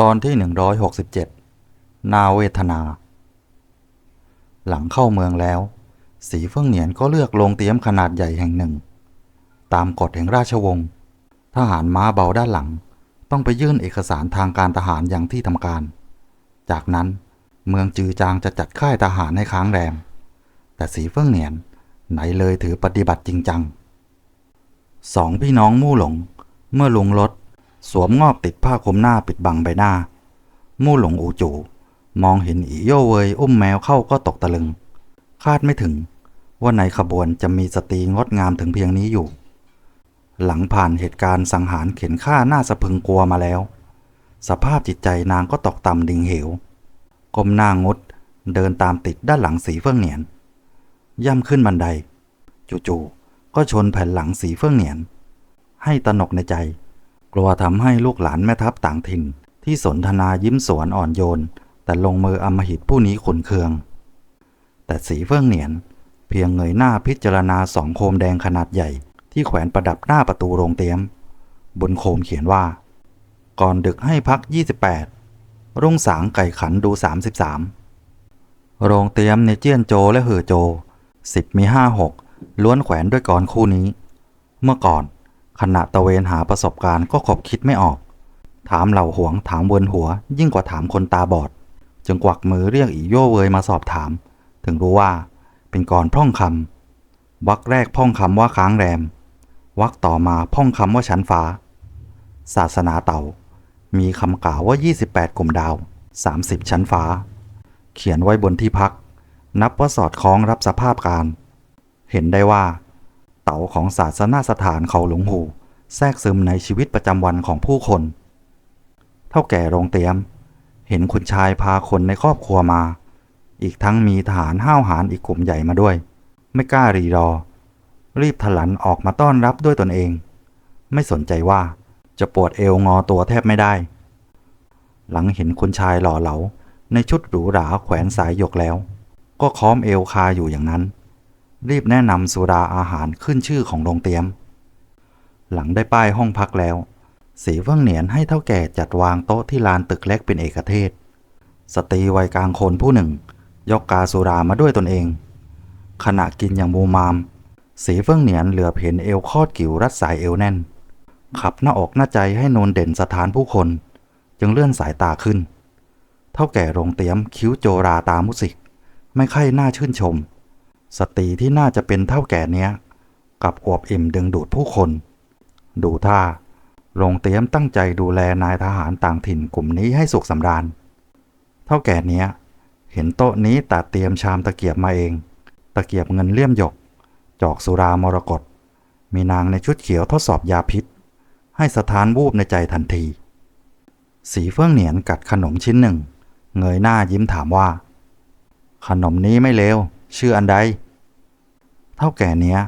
ตอนที่ 167 นาเวทนา หลังเข้าเมืองแล้ว สีเฟื่องเหนียนก็เลือกโรงเตรียมขนาดใหญ่แห่งหนึ่ง ตามกฎแห่งราชวงศ์ทหารม้าเบาด้านหลัง ต้องไปยื่นเอกสารทางการทหารอย่างที่ทำการ จากนั้นเมืองจือจางจะจัดค่ายทหารให้ค้างแรม แต่สีเฟื่องเหนียนไหนเลยถือปฏิบัติจริงจังสองพี่น้องมู่หลงเมื่อลุงรถ สวมงอบติดผ้าคลุมหน้าปิดบังใบหน้า มู่หลงอูจูมองเห็นอีโยเวยอุ้มแมวเข้าก็ตกตะลึง คาดไม่ถึง ว่าในขบวนจะมีสตรีงดงามถึงเพียงนี้อยู่ หลังผ่านเหตุการณ์สังหารเข็นฆ่าหน้าสะพึงกลัวมาแล้ว สภาพจิตใจนางก็ตกต่ำดิ่งเหวก้มหน้างดเดินตามติดด้านหลังสีเฟื่องเหนียน ย่ำขึ้นบันได จู่ๆก็ชนแผ่นหลังสีเฟื่องเหนียน ให้ตนกในใจ กลัวทำให้ลูกหลานแม่ทัพต่างถิ่น ที่สนทนายิ้มสวนอ่อนโยน แต่ลงมืออำมหิตผู้นี้ขุนเคือง แต่สีเฟื่องเหนียน เพียงเงยหน้าพิจารณาสองโคมแดงขนาดใหญ่ ที่แขวนประดับหน้าประตูโรงเตียม บนโคมเขียนว่า ก่อนดึกให้พัก 28 รุ่งสางไก่ขันดู 33 โรงเตียมในเจี้ยนโจและเหอโจสิบมีห้าหกล้วนแขวนด้วยกรคู่นี้ เมื่อก่อน ขณะตะเวนหาประสบการณ์ก็ขบคิดไม่ออก ถามเหล่าหวงถามเวินหัว ยิ่งกว่าถามคนตาบอด จึงกวักมือเรียกอีโย่เวยมาสอบถาม ถึงรู้ว่าเป็นกรพร่องคำวักแรกพ่องคำว่าค้างแรม วักต่อมาพ่องคำว่าชั้นฟ้า ศาสนาเต่า มีคำกล่าวว่า 28 กลุ่มดาว 30 ชั้นฟ้า เขียนไว้บนที่พัก นับว่าสอดคล้องรับสภาพการ เห็นได้ว่าาของศาสนาสถานเขาหลงหู แทรกซึมในชีวิตประจำวันของผู้คน เท่าแก่โรงเตียม เห็นคุณชายพาคนในครอบครัวมา อีกทั้งมีทหารห้าวหาญอีกกลุ่มใหญ่มาด้วย ไม่กล้ารีรอ รีบถลันออกมาต้อนรับด้วยตนเอง ไม่สนใจว่าจะปวดเอวงอตัวแทบไม่ได้ หลังเห็นคุณชายหล่อเหลาในชุดหรูหราแขวนสายหยกแล้ว ก็ค้อมเอวคาอยู่อย่างนั้น รีบแนะนำสุราอาหารขึ้นชื่อของโรงเตรียม หลังได้ป้ายห้องพักแล้ว สีเฟื่องเหนียนให้เท่าแก่จัดวางโต๊ะที่ลานตึกเล็กเป็นเอกเทศ สตรีวัยกลางคนผู้หนึ่ง ยกกาสุรามาด้วยตนเอง ขณะกินอย่างมูมาม สีเฟื่องเหนียนเหลือเห็นเอวคอดกิ่วรัดสายเอวแน่น ขับหน้าอกหน้าใจให้นนเด่นสถานผู้คน จึงเลื่อนสายตาขึ้น เท่าแก่โรงเตรียมคิ้วโจราตามุสิก ไม่ค่อยน่าชื่นชม สตรีที่น่าจะเป็นเท่าแก่เนี้ยกับอวบอิ่มดึงดูดผู้คน ดูท่าโรงเตรียมตั้งใจดูแลนายทหารต่างถิ่นกลุ่มนี้ให้สุขสำราญ เท่าแก่เนี้ย เห็นโต๊ะนี้ตัดเตรียมชามตะเกียบมาเอง ตะเกียบเงินเลี่ยมหยก จอกสุรามรกตมีนางในชุดเขียวทดสอบยาพิษ ให้สถานวูบในใจทันที สีเฟื่องเหนียนกัดขนมชิ้นหนึ่ง เงยหน้ายิ้มถามว่า ขนมนี้ไม่เลว ชื่ออันใด เท่าแก่เนี้ย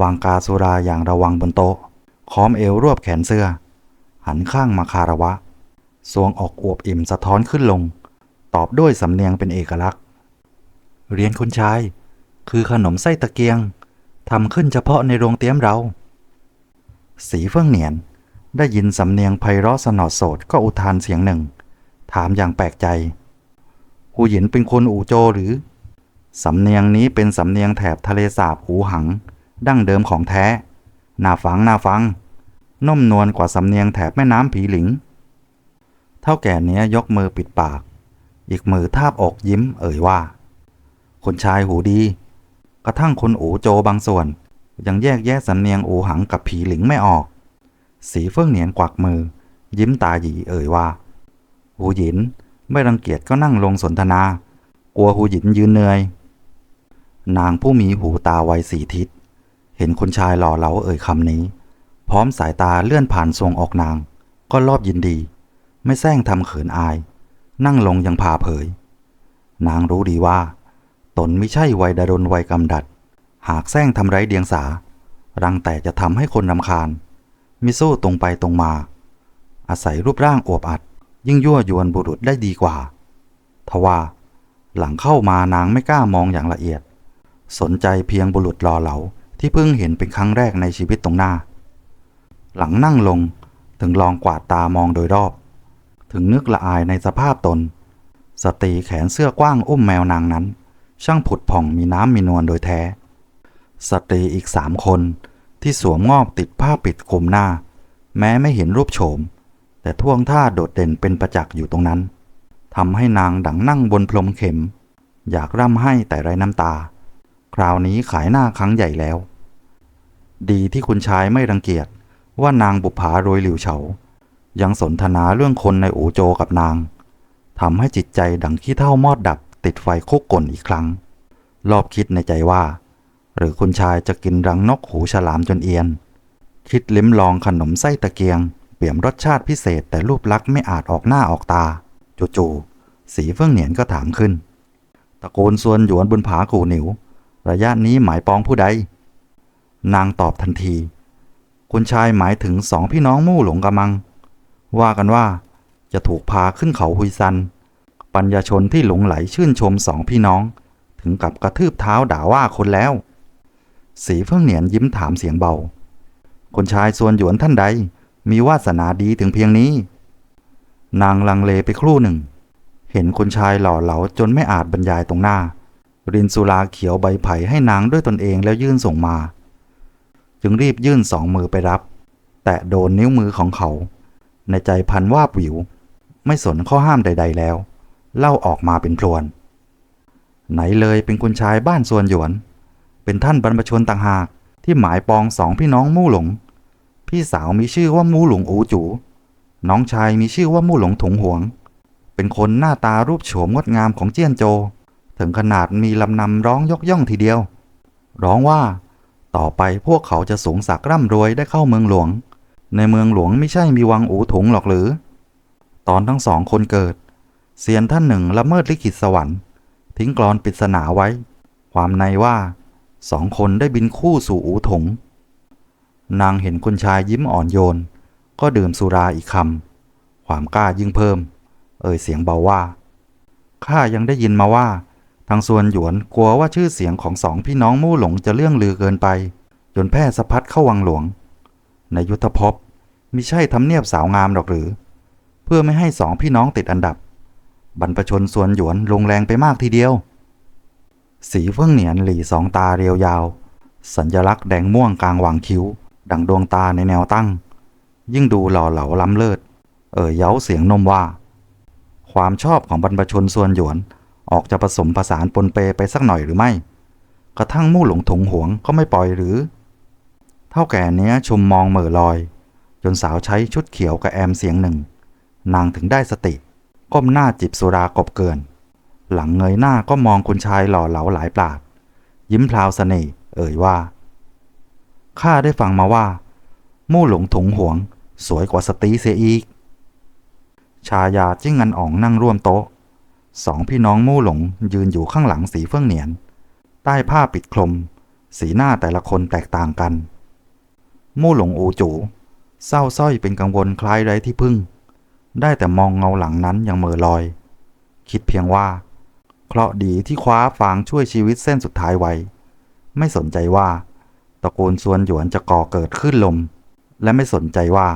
วางกาสุราอย่างระวังบนโต๊ะ ค้อมเอวรวบแขนเสื้อ หันข้างมาคาระวะ สวงออกอวบอิ่มสะท้อนขึ้นลง ตอบด้วยสำเนียงเป็นเอกลักษณ์ เรียนคุณชาย คือขนมไส้ตะเกียงทำขึ้นเฉพาะในโรงเตรียมเรา สีเฟื่องเหนียน ได้ยินสำเนียงไพเราะสนอโสดก็อุทานเสียงหนึ่ง ถามอย่างแปลกใจหูหยินเป็นคนอู่โจหรือ สำเนียงนี้เป็นสำเนียงแถบทะเลสาบหูหัง ดั้งเดิมของแท้น่าฟังน่าฟัง นุ่มนวลกว่าสำเนียงแถบแม่น้ำผีหลิง เท่าแก่เนี้ยยกมือปิดปาก อีกมือทาบอกยิ้มเอ่ยว่า คนชายหูดี กระทั่งคนอูโจบางส่วน ยังแยกแยะสำเนียงอูหังกับผีหลิงไม่ออก สีเฟื่องเหนียนกวักมือ ยิ้มตาหยีเอ่ยว่าหูหยินไม่รังเกียจก็นั่งลงสนทนา กลัวหูหยินยืนเหนื่อย นางผู้มีหูตาไวสีทิศ เห็นคุณชายหล่อเหลาเอ่ยคำนี้ พร้อมสายตาเลื่อนผ่านทรงออกนาง ก็รอบยินดี ไม่แซงทำเขินอาย นั่งลงยังพาเผย นางรู้ดีว่า ตนไม่ใช่วัยดารนวัยกำดัด หากแซงทำไรเดียงสา รังแต่จะทำให้คนรำคาญ มิสู้ตรงไปตรงมา อาศัยรูปร่างอวบอัด ยิ่งยั่วยวนบุรุษได้ดีกว่า ทว่า หลังเข้ามานางไม่กล้ามองอย่างละเอียด สนใจเพียงบุรุษรอเหลาที่เพิ่งเห็นเป็นครั้งแรกในชีวิตตรงหน้า หลังนั่งลงถึงลองกวาดตามองโดยรอบ ถึงนึกละอายในสภาพตน สตรีแขนเสื้อกว้างอุ้มแมวนางนั้น ช่างผุดผ่องมีน้ำมีนวลโดยแท้ สตรีอีกสามคนที่สวมงอบติดผ้าปิดคลุมหน้า แม้ไม่เห็นรูปโฉม แต่ท่วงท่าโดดเด่นเป็นประจักษ์อยู่ตรงนั้นทำให้นางดังนั่งบนพรมเข็ม อยากร่ำให้แต่ไรน้ำตา คราวนี้ขายหน้าครั้งใหญ่แล้ว ดีที่คุณชายไม่รังเกียจว่านางบุปผาโรยหลิวเฉา ยังสนทนาเรื่องคนในอูโจกับนางทำให้จิตใจดังขี้เท่ามอดดับติดไฟคุกกลนอีกครั้ง รอบคิดในใจว่า หรือคุณชายจะกินรังนกหูฉลามจนเอียน คิดลิ้มลองขนมไส้ตะเกียง เปี่ยมรสชาติพิเศษแต่รูปลักษณ์ไม่อาจออกหน้าออกตาจู่ๆสีเฟื่องเหนียนก็ถามขึ้น ตะโกนส่วนหยวนบนผากูหนิว ระยะนี้หมายปองผู้ใด นางตอบทันที คุณชายหมายถึงสองพี่น้องมู่หลงกะมัง ว่ากันว่าจะถูกพาขึ้นเขาหุยซัน ปัญญาชนที่หลงไหลชื่นชมสองพี่น้อง ถึงกับกระทืบเท้าด่าว่าคนแล้ว สีเฟื่องเหนียนยิ้มถามเสียงเบา คนชายส่วนหยวนท่านใด มีวาสนาดีถึงเพียงนี้ นางลังเลไปครู่หนึ่ง เห็นคนชายหล่อเหลาจนไม่อาจบรรยายตรงหน้า รินสุราเขียวใบไผ่ให้นางด้วยตนเองแล้วยื่นส่งมา จึงรีบยื่นสองมือไปรับ แตะโดนนิ้วมือของเขา ในใจพันว่าบวิว ไม่สนข้อห้ามใด ๆ แล้ว เล่าออกมาเป็นพลวน ไหนเลยเป็นคุณชายบ้านส่วนหยวน เป็นท่านบรรพชนต่างหากที่หมายปองสองพี่น้องมู่หลง พี่สาวมีชื่อว่ามู่หลงอูจู น้องชายมีชื่อว่ามู่หลงถงหวง เป็นคนหน้าตารูปโฉมงดงามของเจี้ยนโจ ถึงขนาดมีลำนำร้องยกย่องทีเดียว ร้องว่าต่อไปพวกเขาจะสูงสักร่ำรวยได้เข้าเมืองหลวง ในเมืองหลวงไม่ใช่มีวังอูถุงหรอกหรือ ตอนทั้งสองคนเกิด เซียนท่านหนึ่งละเมิดลิขิตสวรรค์ ทิ้งกรอนปริศนาไว้ ความในว่าสองคนได้บินคู่สู่อูถง นางเห็นคุณชายยิ้มอ่อนโยน ก็ดื่มสุราอีกคำ ความกล้ายิ่งเพิ่ม เอ่ยเสียงเบาว่า ข้ายังได้ยินมาว่า ทางส่วนหยวนกลัวว่าชื่อเสียงของสองพี่น้องมู่หลงจะเลื่องลือเกินไป จนแพร่สะพัดเข้าวังหลวง ในยุทธภพมิใช่ทำเนียบสาวงามหรอกหรือ เพื่อไม่ให้สองพี่น้องติดอันดับ บรรพชนส่วนหยวนลงแรงไปมากทีเดียว สีเฟื่องเหนียนหลีสองตาเรียวยาว สัญลักษณ์แดงม่วงกลางหว่างคิ้ว ดังดวงตาในแนวตั้ง ยิ่งดูหล่อเหลาล้ำเลิศ เอ่ยเย้าเสียงนมว่า ความชอบของบรรพชนส่วนหยวน ออกจะผสมผสานปนเปไปสักหน่อยหรือไม่ กระทั่งมู่หลงถงหวงก็ไม่ปล่อยหรือ เท่าแก่เนี้ยชมมองเหม่อลอย จนสาวใช้ชุดเขียวกับแอมเสียงหนึ่ง นางถึงได้สติ ก้มหน้าจิบสุรากบเกิน หลังเงยหน้าก็มองคุณชายหล่อเหลาหลายปราด ยิ้มพลาวเสน่ห์เอ่ยว่าข้าได้ฟังมาว่า มู่หลงถงหวง สวยกว่าสตีเสียอีก ชายาจิ้งงันอ๋องนั่งร่วมโต๊ะ สองพี่น้องมู่หลงยืนอยู่ข้างหลังสีเฟื่องเหนียน ใต้ผ้าปิดคลุมสีหน้าแต่ละคนแตกต่างกัน มู่หลงอูจูเศร้าส้อยเป็นกังวลคล้ายไร้ที่พึ่ง ได้แต่มองเงาหลังนั้นอย่างเม่อลอย คิดเพียงว่า เคราะห์ดีที่คว้าฟางช่วยชีวิตเส้นสุดท้ายไว้ ไม่สนใจว่าตระกูลส่วนหยวนจะก่อเกิดขึ้นลม และไม่สนใจว่า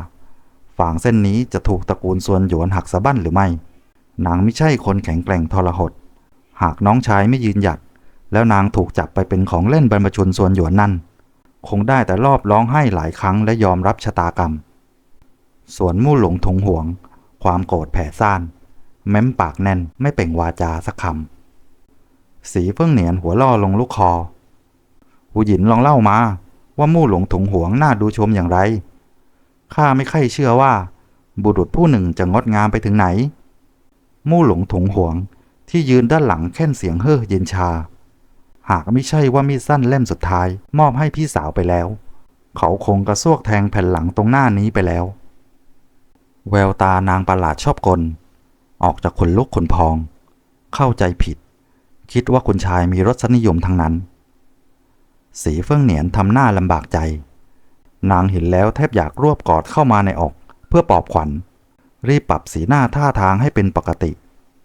ฝางเส้นนี้จะถูกตระกูลส่วนหยวนหักสะบั้นหรือไม่ นางไม่ใช่คนแข็งแกร่งทรหด หากน้องชายไม่ยืนหยัด แล้วนางถูกจับไปเป็นของเล่นบรรพชนส่วนหยวนนั่น คงได้แต่รอบร้องไห้หลายครั้งและยอมรับชะตากรรม ส่วนมู่หลงถงหวง ความโกรธแผ่ซ่าน แม้มปากแน่นไม่เปล่งวาจาสักคำ สีเฟื่องเหนียนหัวล่อลงลูกคอหูหยินลองเล่ามา ว่ามู่หลงถงหวงน่าดูชมอย่างไร ข้าไม่ค่อยเชื่อว่า บุรุษผู้หนึ่งจะงดงามไปถึงไหน มู่หลงถงหวง ที่ยืนด้านหลังแค่นเสียงเฮ่อเย็นชา หากไม่ใช่ว่ามีดสั้นเล่มสุดท้าย มอบให้พี่สาวไปแล้ว เขาคงกระซวกแทงแผ่นหลังตรงหน้านี้ไปแล้ว แววตานางประหลาดชอบกล ออกจากขนลุกขนพอง เข้าใจผิด คิดว่าคุณชายมีรสนิยมทั้งนั้น สีเฟื่องเหนียนทำหน้าลำบากใจ นางเห็นแล้วแทบอยากรวบกอดเข้ามาในอก เพื่อปลอบขวัญ รีบปรับสีหน้าท่าทางให้เป็นปกติ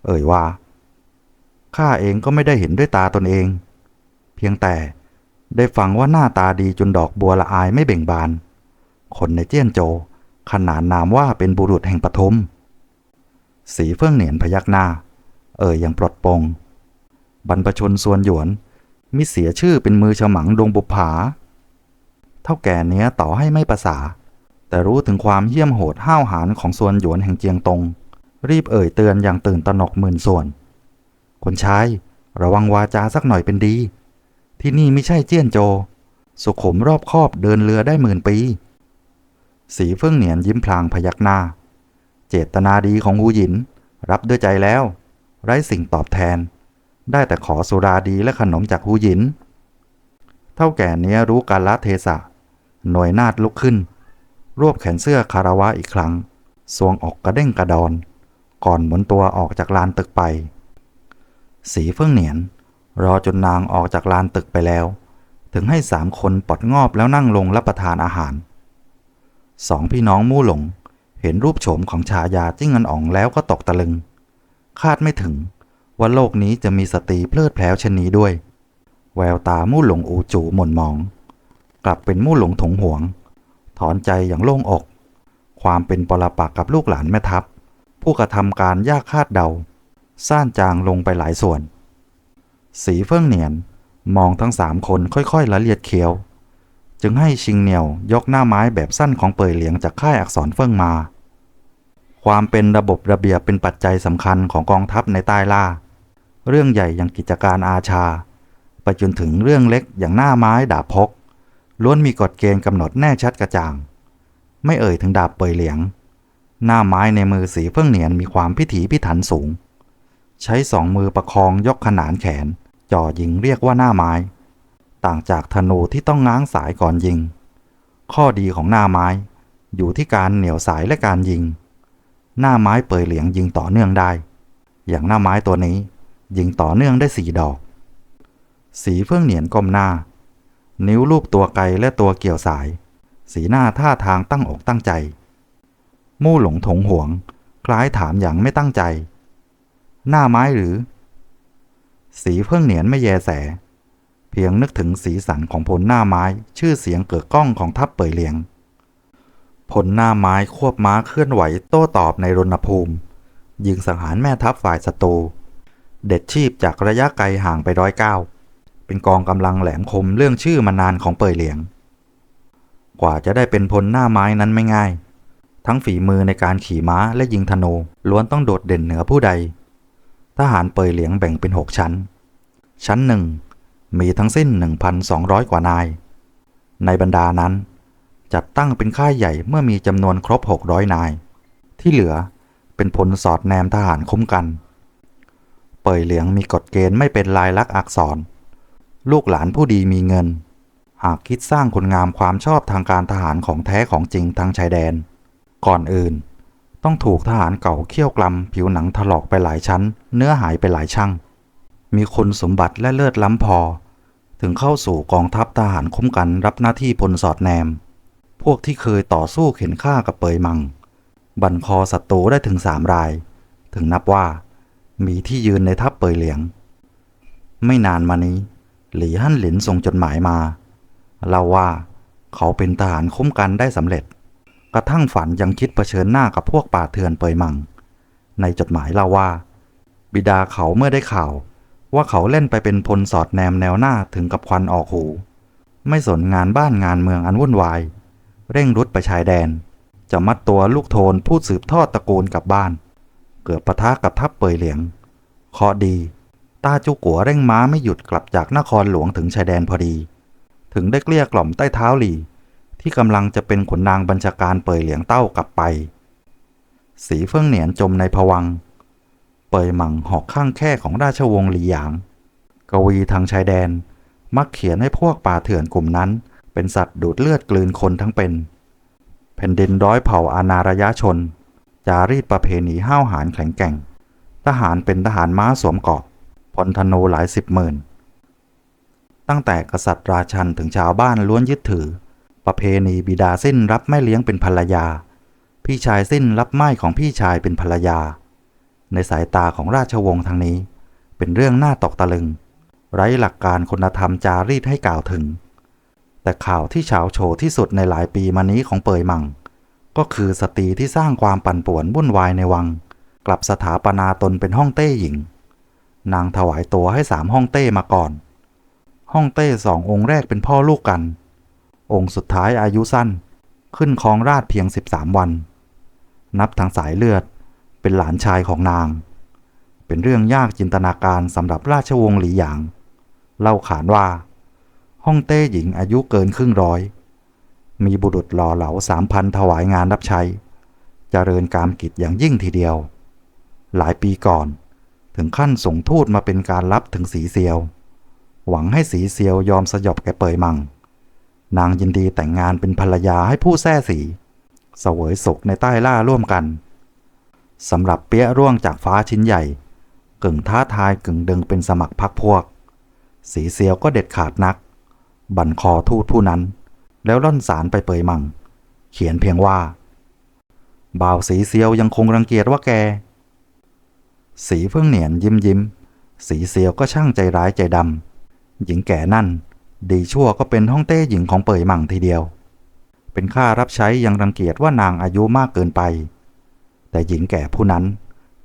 เอ่ยว่า ข้าเองก็ไม่ได้เห็นด้วยตาตนเอง เพียงแต่ได้ฟังว่าหน้าตาดีจนดอกบัวละอายไม่เบ่งบาน คนในเจี้ยนโจ ขนานนามว่าเป็นบุรุษแห่งปฐมสีเฟื่องเหนียนพยักหน้า เอ่ยอย่างปลดปงบรรพชนส่วนหยวน มิเสียชื่อเป็นมือฉมังดงบุผา เท่าแก่เนี้ยต่อให้ไม่ประสา แต่รู้ถึงความเหี้ยมโหดห้าวหาญของส่วนหยวนแห่งเจียงตง รีบเอ่ยเตือนอย่างตื่นตระหนกหมื่นส่วน คนใชายระวังวาจาสักหน่อยเป็นดี ที่นี่ไม่ใช่เจี้ยนโจ สุขุมรอบคอบเดินเรือได้หมื่นปี สีเฟื่องเหนียนยิ้มพลางพยักหน้า เจตนาดีของหูหยิน รับด้วยใจแล้ว ไร้สิ่งตอบแทน ได้แต่ขอสุราดีและขนมจากหูหยิน เท่าแก่เนี้ยรู้กาลเทศะ หน่วยนาดลุกขึ้น รวบแขนเสื้อคาราวะอีกครั้ง สวงออกกระเด้งกระดอน ก่อนหมุนตัวออกจากลานตึกไป สีเฟื่องเหนียน รอจนนางออกจากลานตึกไปแล้ว ถึงให้สามคนปลดงอบแล้วนั่งลงรับประทานอาหาร สองพี่น้องมู่หลง เห็นรูปโฉมของชายาจิ้งเงินอ่องแล้วก็ตกตะลึง คาดไม่ถึงว่าโลกนี้จะมีสตรีเพลิดเพลวเช่นนี้ด้วย แววตามู่หลงอูจูหม่นมอง กลับเป็นมู่หลงถงหวง ถอนใจอย่างโล่งอก ความเป็นปรปักกับลูกหลานแม่ทัพ ผู้กระทำการยากคาดเดา ซ่านจางลงไปหลายส่วน สีเฟื่องเหนียนมองทั้งสามคนค่อยๆละเลียดเคี้ยว จึงให้ชิงเหนียวยกหน้าไม้แบบสั้นของเปยเหลียงจากค่ายอักษรเฟื่องมา ความเป็นระบบระเบียบเป็นปัจจัยสำคัญของกองทัพในใต้ล่า เรื่องใหญ่อย่างกิจการอาชา ไปจนถึงเรื่องเล็กอย่างหน้าไม้ดาบพก ล้วนมีกฎเกณฑ์กำหนดแน่ชัดกระจ่าง ไม่เอ่ยถึงดาบเปยเหลียง หน้าไม้ในมือสีเฟื่องเหนียนมีความพิถีพิถันสูง ใช้สองมือประคองยกขนานแขน จ่อยิงเรียกว่าหน้าไม้ ต่างจากธนูที่ต้องง้างสายก่อนยิง ข้อดีของหน้าไม้ อยู่ที่การเหนี่ยวสายและการยิง หน้าไม้เปยเหลียงยิงต่อเนื่องได้ อย่างหน้าไม้ตัวนี้ยิงต่อเนื่องได้สี่ดอก สีเฟื่องเหนียนก้มหน้า นิ้วลูบตัวไกลและตัวเกี่ยวสาย สีหน้าท่าทางตั้งอกตั้งใจ มู่หลงถงหวง คล้ายถามอย่างไม่ตั้งใจ หน้าไม้หรือ สีเพิ่งเหนียนไม่แยแส เพียงนึกถึงสีสันของผลหน้าไม้ชื่อเสียงเกิดก้องของทัพเปยเลียง ผลหน้าไม้ควบม้าเคลื่อนไหวโต้ตอบในรณภูมิ ยิงสังหารแม่ทัพฝ่ายศัตรูเด็ดชีพจากระยะไกลห่างไปร้อยเก้า เป็นกองกำลังแหลมคมเรื่องชื่อมานานของเปยเหลียง กว่าจะได้เป็นพลหน้าไม้นั้นไม่ง่าย ทั้งฝีมือในการขี่ม้าและยิงธนูล้วนต้องโดดเด่นเหนือผู้ใด ทหารเปยเหลียงแบ่งเป็น6ชั้น ชั้นหนึ่งมีทั้งสิ้น 1,200 กว่านาย ในบรรดานั้น จัดตั้งเป็นค่ายใหญ่เมื่อมีจำนวนครบ 600 นาย ที่เหลือเป็นพลสอดแนมทหารคุ้มกัน เปยเหลียงมีกฎเกณฑ์ไม่เป็นลายลักษณ์อักษร ลูกหลานผู้ดีมีเงิน หากคิดสร้างคนงามความชอบทางการทหารของแท้ของจริงทางชายแดน ก่อนอื่น ต้องถูกทหารเก่าเคี่ยวกลำผิวหนังถลอกไปหลายชั้น เนื้อหายไปหลายช่างมีคุณสมบัติและเลิศล้ำพอ ถึงเข้าสู่กองทัพทหารคุ้มกันรับหน้าที่พลสอดแนม พวกที่เคยต่อสู้เข็นฆ่ากับเปยมัง บันคอศัตรูได้ถึงสามราย ถึงนับว่า มีที่ยืนในทัพเปยเหลียง ไม่นานมานี้ หลี่ฮั่นหลินส่งจดหมายมาเล่าว่าเขาเป็นทหารคุ้มกันได้สำเร็จ กระทั่งฝันยังคิดเผชิญหน้ากับพวกป่าเถื่อนเปยมัง ในจดหมายเล่าว่า บิดาเขาเมื่อได้ข่าว ว่าเขาเล่นไปเป็นพลสอดแนมแนวหน้าถึงกับควันออกหู ไม่สนงานบ้านงานเมืองอันวุ่นวาย เร่งรุดไปชายแดน จะมัดตัวลูกโทนผู้สืบทอดตระกูลกลับบ้าน เกิดปะทะกับทัพเปยเหลียงเคาะดี ตาจุกัวเร่งม้าไม่หยุดกลับจากนครหลวงถึงชายแดนพอดี ถึงได้เกลี้ยกล่อมใต้เท้าหลีที่กำลังจะเป็นขุนนางบัญชาการเปยเหลียงเต้ากลับไป สีเฟื่องเหนียนจมในผวัง เปยหมังหอกข้างแค่ของราชวงศ์หลีหยาง กวีทางชายแดนมักเขียนให้พวกป่าเถื่อนกลุ่มนั้น เป็นสัตว์ดูดเลือดกลืนคนทั้งเป็น แผ่นดินร้อยเผ่าอาณารยชน จารีตประเพณีห้าวหาญแข็งแกร่ง ทหารเป็นทหารม้าสวมเกราะ พลธนูหลายสิบหมื่น ตั้งแต่กษัตริย์ราชันถึงชาวบ้านล้วนยึดถือ ประเพณีบิดาสิ้นรับแม่เลี้ยงเป็นภรรยา พี่ชายสิ้นรับไม้ของพี่ชายเป็นภรรยา ในสายตาของราชวงศ์ทางนี้ เป็นเรื่องน่าตกตะลึง ไร้หลักการคุณธรรมจารีตให้กล่าวถึง แต่ข่าวที่เฉาโฉที่สุดในหลายปีมานี้ของเปยมังก็คือสตรีที่สร้างความปั่นป่วนวุ่นวายในวัง กลับสถาปนาตนเป็นห้องเต้หญิง นางถวายตัวให้สามห้องเต้มาก่อน ห้องเต้สององค์แรกเป็นพ่อลูกกัน องค์สุดท้ายอายุสั้น ขึ้นครองราชเพียง 13 วัน นับทางสายเลือดเป็นหลานชายของนาง เป็นเรื่องยากจินตนาการสำหรับราชวงศ์หลีหยาง เล่าขานว่า ห้องเต้หญิงอายุเกินครึ่งร้อย มีบุรุษหล่อเหลาสามพันถวายงานรับใช้เจริญกามกิจอย่างยิ่งทีเดียว หลายปีก่อน ถึงขั้นส่งทูตมาเป็นการรับถึงสีเซียว หวังให้สีเซียวยอมสยบแก่เปยมัง นางยินดีแต่งงานเป็นภรรยาให้ผู้แท้สี เสวยสุขในใต้ล่าร่วมกันสำหรับเปี้ยร่วงจากฟ้าชิ้นใหญ่ กึ่งท้าทายกึ่งดึงเป็นสมัครพักพวก สีเซียวก็เด็ดขาดนัก บั่นคอทูตผู้นั้น แล้วล่อนสารไปเปยมัง เขียนเพียงว่าบ่าวสีเซียวยังคงรังเกียจว่าแก สีเฟื่องเหนียนยิ้มยิ้ม สีเซียวก็ช่างใจร้ายใจดำ หญิงแก่นั่น ดีชั่วก็เป็นห้องเต้หญิงของเปยมังทีเดียว เป็นข้ารับใช้ยังรังเกียจว่านางอายุมากเกินไป แต่หญิงแก่ผู้นั้น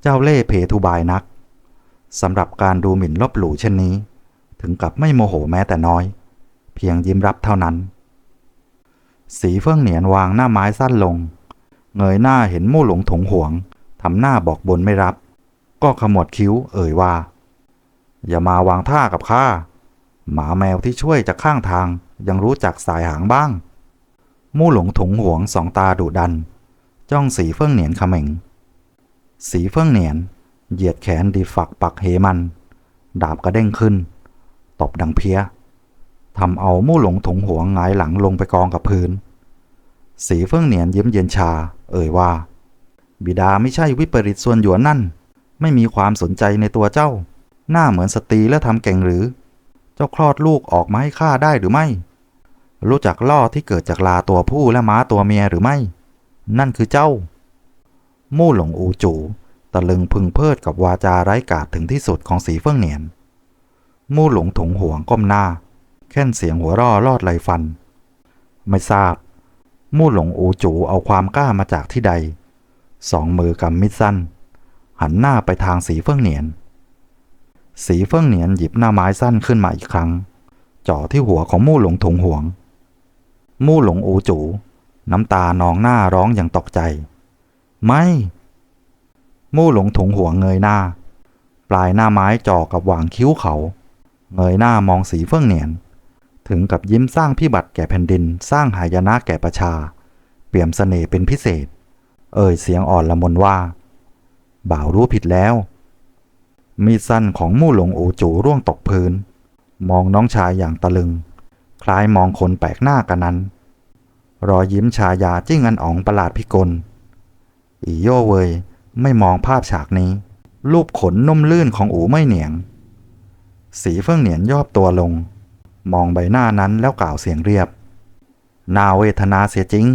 เจ้าเล่เพทุบายนักสำหรับการดูหมิ่นลบหลู่เช่นนี้ ถึงกับไม่โมโหแม้แต่น้อย เพียงยิ้มรับเท่านั้น สีเฟื่องเหนียนวางหน้าไม้สั้นลง เงยหน้าเห็นมู่หลงถงหวงทำหน้าบอกบนไม่รับ ก็ขมวดคิ้วเอ่ยว่า อย่ามาวางท่ากับข้าหมาแมวที่ช่วยจากข้างทางยังรู้จักสายหางบ้าง มู่หลงถุงหวงสองตาดุดัน จ้องสีเฟื่องเหนียนเขม็งสีเฟื่องเหนียน เหยียดแขนดีฝักปักเหมัน ดาบกระเด้งขึ้น ตบดังเพี้ยทำเอามู่หลงถุงหวงหงายหลังลงไปกองกับพื้น สีเฟื่องเหนียนยิ้มเย็นชา เอ่ยว่า บิดาไม่ใช่วิปริตส่วนหยวนนั่น ไม่มีความสนใจในตัวเจ้า หน้าเหมือนสตรีและทำเก่งหรือ เจ้าคลอดลูกออกมาให้ข้าได้หรือไม่ รู้จักล่อที่เกิดจากลาตัวผู้และม้าตัวเมียหรือไม่ นั่นคือเจ้า มู่หลงอูจูตะลึงพึงเพิดกับวาจาไร้กาจถึงที่สุดของสีเฟื่องเหนียน มู่หลงถงหวงก้มหน้า แค่นเสียงหัวร่อลอดไหลฟัน ไม่ทราบ มู่หลงอูจูเอาความกล้ามาจากที่ใด สองมือกำมิดสั้น หันหน้าไปทางสีเฟื่องเหนียน สีเฟื่องเหนียนหยิบหน้าไม้สั้นขึ้นมาอีกครั้งจ่อที่หัวของมู่หลงถงหวง มู่หลงอูจู น้ำตานองหน้าร้องอย่างตกใจ ไม่ มู่หลงถงหวงเงยหน้า ปลายหน้าไม้จ่อกับหว่างคิ้วเขา เงยหน้ามองสีเฟื่องเหนียน ถึงกับยิ้มสร้างพิบัติแก่แผ่นดินสร้างหายนะแก่ประชา เปี่ยมเสน่ห์เป็นพิเศษ เอ่ยเสียงอ่อนละมนว่า บ่าวรู้ผิดแล้ว มีดสั้นของมู่หลงอูจูร่วงตกพื้น มองน้องชายอย่างตะลึง คล้ายมองคนแปลกหน้ากันนั้น รอยยิ้มชายาจิ้งอันอ๋องประหลาดพิกล อีโยเวยไม่มองภาพฉากนี้ รูปขนนุ่มลื่นของอูไม่เหนียง สีเฟื่องเหนียนย่อตัวลง มองใบหน้านั้นแล้วกล่าวเสียงเรียบ นาเวทนาเสียจริง